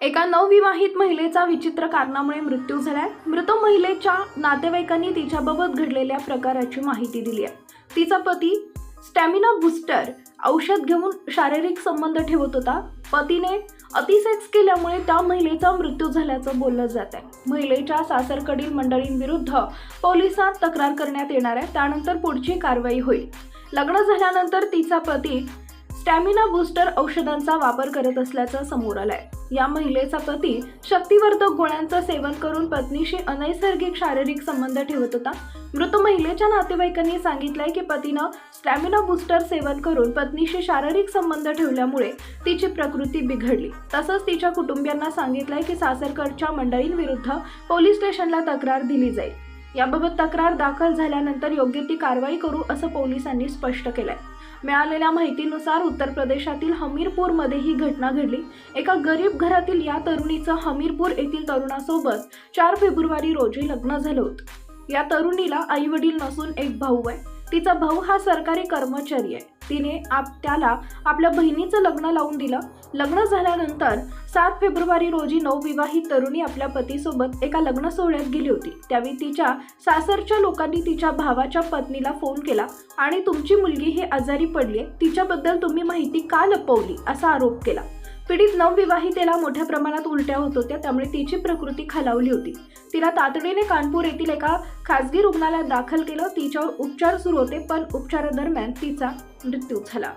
एका नवविवाहित महिलेचा विचित्र कारणामुळे मृत्यू झालाय. मृत महिलेच्या नातेवाईकांनी तिच्याबाबत घडलेल्या प्रकाराची माहिती दिली आहे तिचा पती स्टॅमिना बुस्टर औषध घेऊन शारीरिक संबंध ठेवत होता. पतीने अतिसेक्स केल्यामुळे त्या महिलेचा मृत्यू झाल्याचं बोललं जात आहे महिलेच्या सासरकडील मंडळींविरुद्ध पोलिसात तक्रार करण्यात येणार आहे. त्यानंतर पुढची कारवाई होईल. लग्न झाल्यानंतर तिचा पती स्टॅमिना बूस्टर औषधांचा वापर करत असल्याचं समोर आलंय. या महिलेचा पती शक्तिवर्धक गोळ्यांचं सेवन करून पत्नीशी अनैसर्गिक शारीरिक संबंध ठेवत होता. मृत महिलेच्या नातेवाईकांनी सांगितलंय की पतीनं स्टॅमिना बूस्टर सेवन करून पत्नीशी शारीरिक संबंध ठेवल्यामुळे तिची प्रकृती बिघडली. तसंच तिच्या कुटुंबियांना सांगितलंय की सासरकडच्या मंडळींविरुद्ध पोलीस स्टेशनला तक्रार दिली जाईल. याबाबत तक्रार दाखल झाल्यानंतर योग्य ती कारवाई करू असं पोलिसांनी स्पष्ट केलंय. मिळालेल्या माहितीनुसार उत्तर प्रदेशातील हमीरपूरमध्ये ही घटना घडली. एका गरीब घरातील या तरुणीचं हमीरपूर येथील तरुणासोबत चार फेब्रुवारी रोजी लग्न झालं होतं. या तरुणीला आई वडील नसून एक भाऊ आहे. तिचा भाऊ हा सरकारी कर्मचारी आहे. तिने आप त्याला आपल्या बहिणीचं लग्न लावून दिलं. लग्न झाल्यानंतर सात फेब्रुवारी रोजी नवविवाहित तरुणी आपल्या पतीसोबत एका लग्न सोहळ्यात गेली होती. त्यावेळी तिच्या सासरच्या लोकांनी तिच्या भावाच्या पत्नीला फोन केला आणि तुमची मुलगी ही आजारी पडली आहे. तिच्याबद्दल तुम्ही माहिती का लपवली? असा आरोप केला. पीडित नवविवाहितेला मोठ्या प्रमाणात उलट्या होत होत्या त्यामुळे तिची प्रकृती खालावली होती. तिला तातडीने कानपूर येथील एका खासगी रुग्णालयात दाखल केलं. तिच्यावर उपचार सुरू होते पण उपचारादरम्यान तिचा मृत्यू झाला.